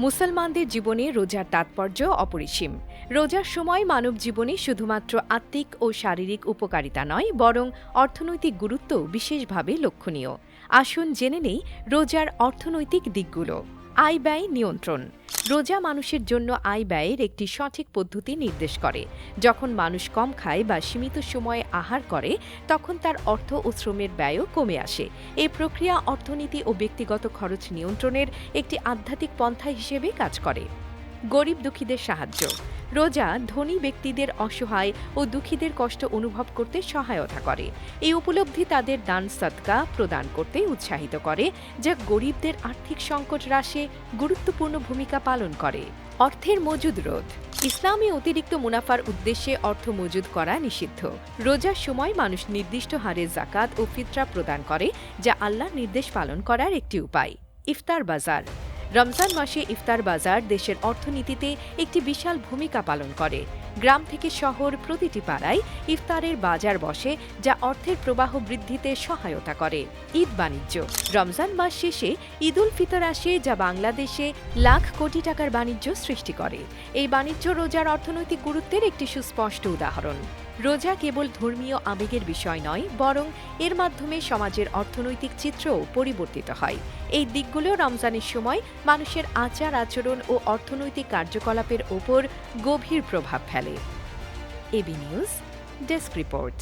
মুসলমানদের জীবনে রোজার তাৎপর্য অপরিসীম। রোজার সময় মানব জীবনে শুধুমাত্র আত্মিক ও শারীরিক উপকারিতা নয়, বরং অর্থনৈতিক গুরুত্ব বিশেষভাবে লক্ষণীয়। আসুন জেনে নেই রোজার অর্থনৈতিক দিকগুলো। আয় ব্যয় নিয়ন্ত্রণ। রোজা মানুষের জন্য আয় ব্যয়ের একটি সঠিক পদ্ধতি নির্দেশ করে। যখন মানুষ কম খায় বা সীমিত সময়ে আহার করে, তখন তার অর্থ ও শ্রমের ব্যয়ও কমে আসে। এই প্রক্রিয়া অর্থনীতি ও ব্যক্তিগত খরচ নিয়ন্ত্রণের একটি আধ্যাত্মিক পন্থা হিসেবে কাজ করে। গরিব দুঃখীদের সাহায্য। রোজা ধনী ব্যক্তিদের অসহায় ও দুঃখীদের কষ্ট অনুভব করতে সহায়তা করে। এই উপলব্ধি তাদের দান সৎকা প্রদান করতে উৎসাহিত করে, যা গরিবদের আর্থিক সংকট হ্রাসে গুরুত্বপূর্ণ ভূমিকা পালন করে। অর্থের মজুদ রোধ। ইসলামী অতিরিক্ত মুনাফার উদ্দেশ্যে অর্থ মজুদ করা নিষিদ্ধ। রোজার সময় মানুষ নির্দিষ্ট হারে জাকাত ও ফিতরা প্রদান করে, যা আল্লাহর নির্দেশ পালন করার একটি উপায়। ইফতার বাজার। রমজান মাসে ইফতার বাজার দেশের অর্থনীতিতে একটি বিশাল ভূমিকা পালন করে। গ্রাম থেকে শহর প্রতিটি পাড়ায় ইফতারের বাজার বসে, যা অর্থের প্রবাহ বৃদ্ধিতে সহায়তা করে। ঈদ বাণিজ্য। রমজান মাস শেষে ঈদ উল ফিতর আসে, যা বাংলাদেশে লাখ কোটি টাকার বাণিজ্য সৃষ্টি করে। এই বাণিজ্য রোজার অর্থনৈতিক গুরুত্বের একটি সুস্পষ্ট উদাহরণ। রোজা কেবল ধর্মীয় আবেগের বিষয় নয়, বরং এর মাধ্যমে সমাজের অর্থনৈতিক চিত্রও পরিবর্তিত হয়। এই দিকগুলো রমজানের সময় মানুষের আচার আচরণ ও অর্থনৈতিক কার্যকলাপের ওপর গভীর প্রভাব ফেলে। AB news, desk report.